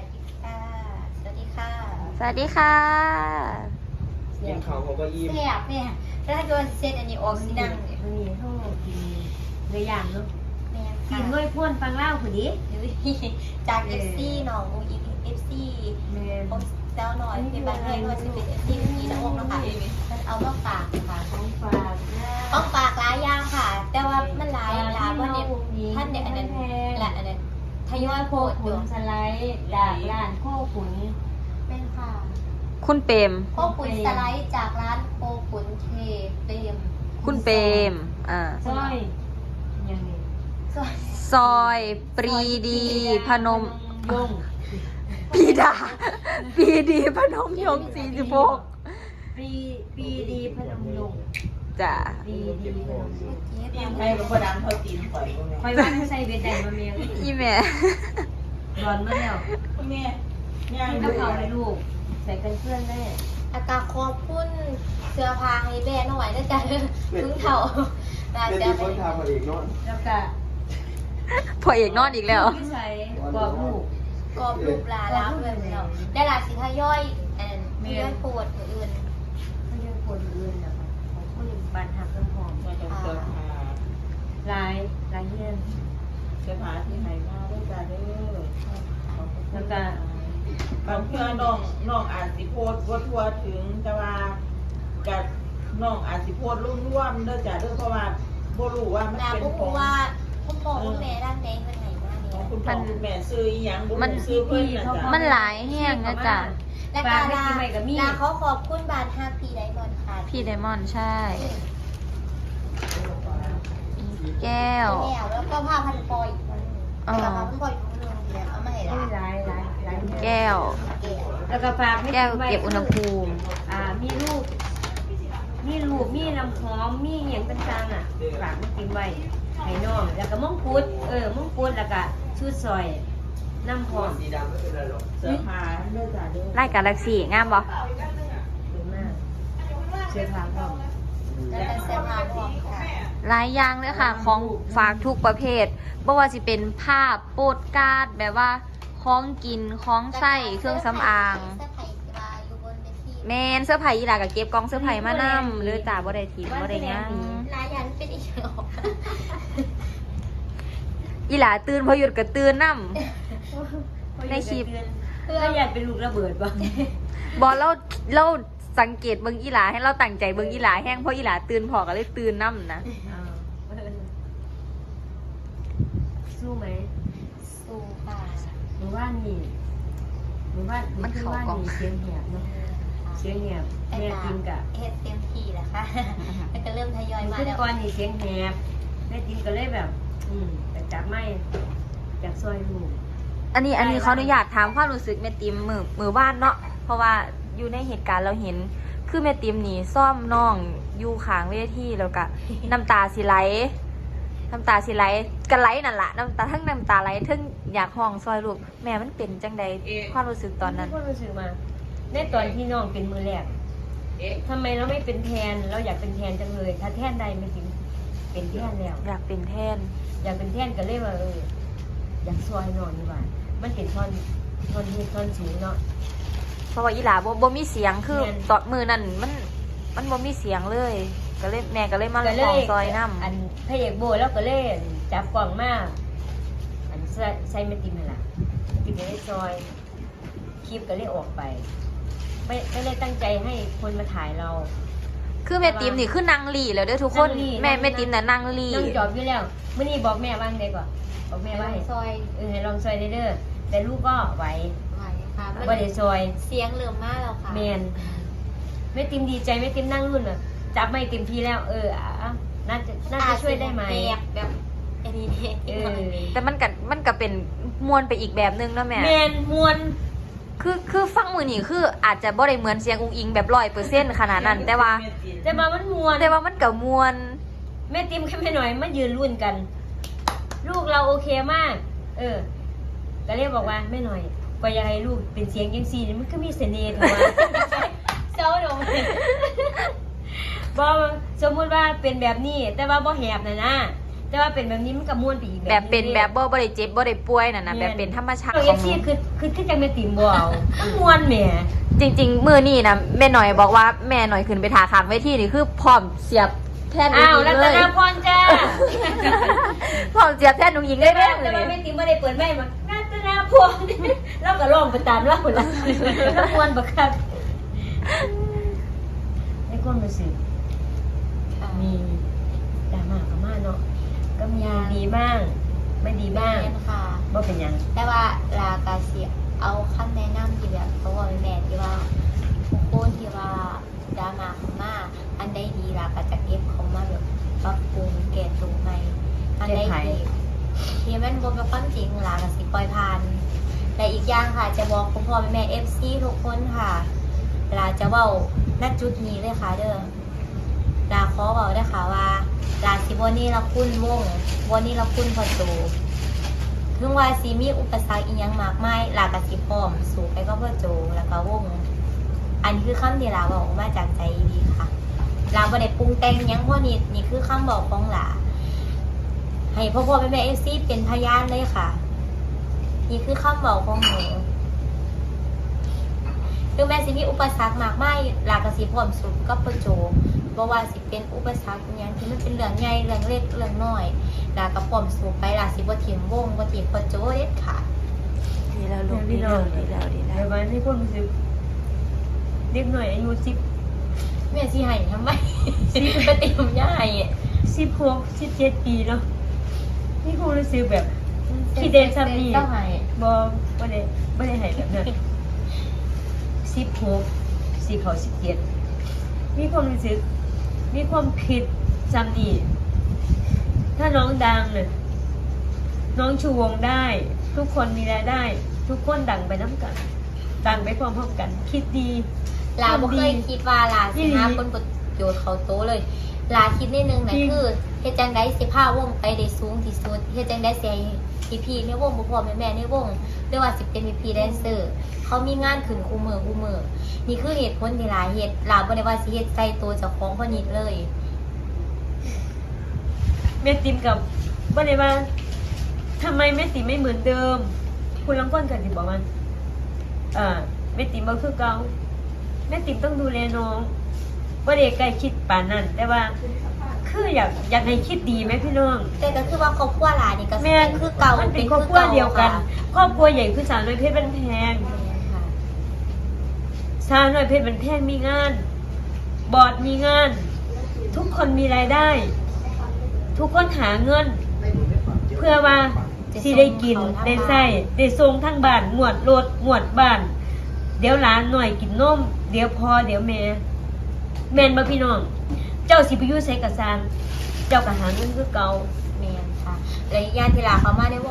วัสดีค่ะ สวัสดีค่ะ สวัสดีค่ะกินข้าวเขาก็ยิ้มเสียบเนี่ยถ้าโดนเซตอันนี้ออกสีดังเนี่ยมันมีห้องกินเนื้อย่างเนาะแม่กิค่ะนด้วยพ่นฟังเล่าคนนี้จากเอฟซีน้องอีเอฟซีแม่ผมเจ้าหน่อยเป็นบ้านเพื่อนว่าจะเป็นเอฟซีที่น้องนะคะมันเอามาฝากค่ะของฝากต้องฝากหลายอย่างค่ะ แต่ว่ามันหลายหลายว่าเนี่ยท่านเด็กอันนั้นแหละอันนั้น ทยอยโพโคดอขุยู่นสไลด์จากร้านโคขุนแม่นค่ะคุณเปรมโคขุนสไลด์จากร้านโคขุนเทเปรมคุณเปรมอ่าสร้อยยังไงสวยซอยปรีดีพนมยงปีดาปีดีพนมยงค์สี่สิบหกปีปีดีพนมยงค์ จ้ะปีดีพนมยงค์เจ๊กินทำให้กับพ่อดำเขาตีนข่อยพวกคอยนี้ว่าเขาใส่เบ็ดใดมาเมียงอีแม่ร้อนมาแล้วพวกนี้ย่างให้ดูเขาให้ลูก ใส่กันเพื่อนได้อากาศขอบคุณเสื้อผ้าให้แบรนด์เอาไว้ด้วยจ้ะถึงเท่าลาเป็นเจ้าที่คนทำมาเองเนาะแล้วก็พอเอกนอนอีกแล้วที่ใส่กรอบลูกกรอบรูปลาล้างเลยเนาะได้ลาสิทย่อยแอนทย่อยปวดมืออื่นไม่ใช่คนอื่นนะ คะของคนบ้านหักน้ำหอมมาจากเสื้อผ้าลายลายเฮียนเสื้อผ้าที่ไหนมาด้วยกันเด้อแล้วก็บางเพื่อน้องน้องอาจสิโพดว่าทั่วถึงแต่ว่ากับน้องอาจสิโพดร่วมๆเด้อจ้ะเด้อเพราะว่าบ่รู้ว่ามันลาเป็นปุ๊บของว่าคุณพ่อคุณแม่ด้านแดงเป็นไหนมาเนี่ของยคุณพ่อคุณแม่ซื้ออีหยังบ่มันรู้ซื้อเพิ่นน่ะจ้ะมันหลายแห้งนะจ๊ะ และการลาลาเขาขอบคุณบาทห้าปีไดมอนด์ค่ะพี่ไดมอนด์ใช่แก้วแล้วแล้วก็ผ้าพันปอยอีกคนนึงแต่ผ้าพันปอยอีกคนนึงเนี่ยเอามาให้ไม่ลาลายลายลายเฮียนแก้ว แก้วแล้วก็ฝากให้แก้วเก็บอุณหภูมิอ่า มีลูกมีลูกมีน้ำหอม มีอหย่างต่างๆอะฝากมากินไว้ให้น้อง แล้วก็มงกุฎเออมงกุฎแล้วก็ชุดซอย น้ำหอมเสื้อผ้าเด้อจ้ะเด้อไล่กาแล็กซี่งามบ่ดีมากเสื้อผ้าก็แล้วก็เสื้อผ้าพร้อมค่ะหลายอย่างเลยค่ะ ของฝากทุกประเภทบ่ว่าสิเป็นภาพโปสการ์ดแบบว่าของกินของใส่เครื่องสำอาง เสื้อผ้าที่ว่าอยู่บนเวทีแมนเสื้อไผ่อีหลากับเก็บกองเสื้อไผ่มานํหรือจ่าบ่ได้ทิ้งบ่ได้หยังลายยันเป็นอีกอย่างอีหลาตื่นพอหยุดก็ตื่นนํ ในคลิป เพื่ออยากเป็นลูกระเบิดบ้างบ่เราเราสังเกตเบิ่งอีหลาให้เราตั้งใจเบิ่งอีหลาแห้งเพราะอีหลาตื่นพอก็เลยตื่นนํนะสู้ไหมสู้ค่ะหรือว่านี่หรือว่าหรือว่านี่เสียงแหบเนาะเสียงแหบแม่กินกะเฮ็ดเต็มที่แหละค่ะแล้วก็เริ่มทยอยมาขึ้นแล้วก่อนนี่เสียงแหบแม่กินก็เลยแบบ อืมแต่จับไม่จากซอยลูก อันนี้อันนี้เขาอนุญาตถามความรู้สึกแม่ติมมือมือบ้านเนาะเพราะว่าอยู่ในเหตุการณ์เราเห็น คือแม่ติมนี่ซ่อมน้องอยู่ข้างเวทีแล้วก็น้ำตาสิไหลน้ำตาสิไหลกระไหลนั่นละน้ำตาทั้งน้ำตาไหลทั้งอยากห้องซอยลูกแม่มันเป็นจังใดความรู้สึกตอนนั้นก็รู้สึกมาในตอนที่น้องเป็นมือแรกเอ๊ะทำไมเราไม่เป็นแทนเราอยากเป็นแทนจังเลย ถ้าแทนใดไม่ถึงเป็นแทนแล้ว อยากเป็นแทน อยากเป็นแทนก็เลยว่าเออ อยากซอยนอนดีกว่ามันเป็นท่อนท่อนที่ท่อนสูงเนาะ เพราะว่าอีหลาบ่บ่มีเสียงคือแม่น ตอนมือนั้นมันมันบ่มีเสียงเลย ก็เลยแม่ก็เลยมาก็เลห้องยซอยน้ำอันพระเอกโบแล้วก็เลยจับกล่องมาอันใส่ใส่ไม่ติมนั่นแหละติมไม่ได้ซอยคลิปก็เลยออกไป ไม่ไม่ได้ตั้งใจให้คนมาถ่ายเรา คือแม่ติมนี่คือนางหลีแล้วเด้อทุกคนนางหลีแม่นาง แม่ติมน่ะนางหลีนั่งจอบอยู่แล้วเมื่อนี้บอกแม่ว่างได้ก่อนบอกแม่แม่ว่าว่าให้ซอยเออให้ลองซอยเด้อแต่ลูกก็ไหวไหวค่ะบ่ได้ซอยเสียงเริ่มมาแล้วค่ะแมนแม่ติมดีใจแม่ติมนั่งรุ่นอะจับไม่เต็มที่แล้ว เอออะน่าจะน่าจะช่วยได้ไหม แบกแบบอันนี้เนี่ยเออ แต่มันก็มันก็เป็นมวนไปอีกแบบนึงเนาะแม่ แมนมวน คือคือฟังมือนี่คืออาจจะบ่ได้เหมือนเสียงอุ้งอิงแบบร้อยเปอร์เซ็นต์ขนาดนั้น แต่ว่า แต่มามันมวนแต่ว่ามันก็มวนแม่ติมแค่แม่หน่อยมายืนรุ่นกัน ลูกเราโอเคมาก เออก็เรียกบอกว่าแม่หน่อยก็อยากให้ลูกเป็นเสียงยังซีนี่มันก็มีเสน่ห์ถูกไหมเจ้าดงบอสมมุติว่าเป็นแบบนี้ แต่ว่าบ่แหบนะนะ แต่ว่าเป็นแบบนี้มันก็ม่วนไปอีกแบบเป็นหงแบบบ่บ่ได้เจ็บบ่ได้ป่วยน่ะนะแบบเป็นธรรมชาติเอของหฟซีนูคือคือคือจังแม่ติมบ่เอามันม่วนแหมจริงๆ มือนี่นะแม่หน่อยบอกว่าแม่หน่อยขึ้นไปถาขางเวทีนี่คือพร้อมเสียบแทนนุ้อ้างวยิงรัตเลยนาพรจ้าพร้อมเสียบแทนนุ้งยิงแต่ได้ว่าเลแต่ว่ายแม่ติมบ่ได้เปิดไม้มารัตนาพรเราก็ร้องไปตามเราพุ่นล่ะแล้วม่วนบักคักในความรู้สึกค่ะมีดราม่าก็มา เนาะก็มีดีบ้าง ไม่ดีบ้างแม่นค่ะบ่เป็นหยังแต่ว่าลากาเสียเอาคำแนะนำที่แบบเขาบอกแม่ที่ว่าทุกคนที่ว่าดราม่าเขามาอันใดดีลาก็จะเก็บเขามาแบบปรับปรุงแก้ตรงใหม่อันใดดีที่มันบ่เป็นความจริงลาก็สิปล่อยผ่าน และอีกอย่างค่ะ จะบอกคุณพ่อแม่เอฟซีทุกคนค่ะลาจะเว้าณจุดนี้เลยค่ะเด้อลาขอบอกด้วยค่ะว่า ลาสิบวันนี้เราคุ้นวงวันนี้เราคุ้นพอโตถึงว่าซีมีอุปสรรคอีหยังมากมายหลากกับสิพร้อม สู่ไปก็พ่อโจแล้วก็วง อันนี้คือคำที่ลาบอกมาจากใจดีค่ะลาบ่ได้ปรุงแต่งยังพวกนี้นี่คือคำบอกของหลาให้พ่อพ่อแม่แม่เอฟซีเป็นพยานเลยค่ะ นี่คือคำบอกของหนูถึงแม้สิมีอุปสรรคมากมายลากับสิพร้อมสู่ก็พ่อโจ บ่ว่าสิเป็นอุปสรรคอหย่างที่มันเป็นเรื่องใหญ่เรื่องเล็กเรื่องน้อยลากระป๋อมสูบไปลาสิบ่ถิ่มวงบ่ถิ่มบ่โจเด็ดค่ะดีแล้วลูกดีแล้วดีแล้วดีแล้แต่วว่าในความรู้สึกเด็กหน่อยอายุสิบแม่สิให้ทำไมสิไปติมย่าให้สิบหกสิบเจ็ดปีเนาะนี่ความรู้สึกแบบคิดเด่นซ้ำนี่ต้องให้บอไม่ได้ไม่ได้ให้แบบนั้นสิบหกสี่เขาสิบเจ็ดมีความรู้สึก มีความผิดจำดีถ้าน้องดังเนี่ยน้องชูวงได้ ทุกคนมีรายได้ ทุกคนดังไปน้ำกัน ดังไปพร้อมๆกัน คิดดี ลาบ่เคยคิดว่าลาสิหาอีหลีคนประโยชน์เขาโตเลย ลาคิดนิดนึงนะจริงคือเฮ็ดจังได๋สิพาวงไปได้สูงที่สุดเฮ็ดจังได๋สิให้พี่ๆในวงบ่พ่อแม่แม่ในวงหรือว่าสิเป็นพี่ๆแดนเซอร์ เขามีงานขึ้นคู่มือคู่มือนี่คือเหตุผลที่ลาเฮ็ดลาบ่ได้ว่าสิเฮ็ดใส่ตัวเจ้าของคนนี้เลยแม่ติมกับว่าเลยว่าทำไมแม่ติมไม่เหมือนเดิม คุณลังก้นกันติบอกมันอ่าแม่ติมบ่คือเก่าแม่ติมต้องดูแลน้อง ว่าเด็กใกล้คิดป่านนั้น แต่ว่าคืออยากอยากให้คิดดีไหมพี่น้อง แต่ก็คือว่าครอบครัวหลานนี่ก็สิแม่เป็นคือเก่ามันเป็นครอบครัวเดียวกันครอบครัวใหญ่คือสาวน้อยเพชรบันแพงค่ะสาวน้อยเพชรบันแพงมีงาน บอร์ดมีงาน ทุกคนมีรายได้ ทุกคนหาเงิน เพื่อว่าสิได้กินได้ใส่ได้ส่งทั้งบ้านหมวดรถหมวดบ้าน เดี๋ยวหลานหน่อยกินนมเดี๋ยวพอเดี๋ยวแม่ แม่นบ่พี่น้อง เจ้าสิไปอยู่ไสกะซานเจ้าก็หาเงินคือเก่า แม่นค่ะ และญาติที่ลาเขามาได้วง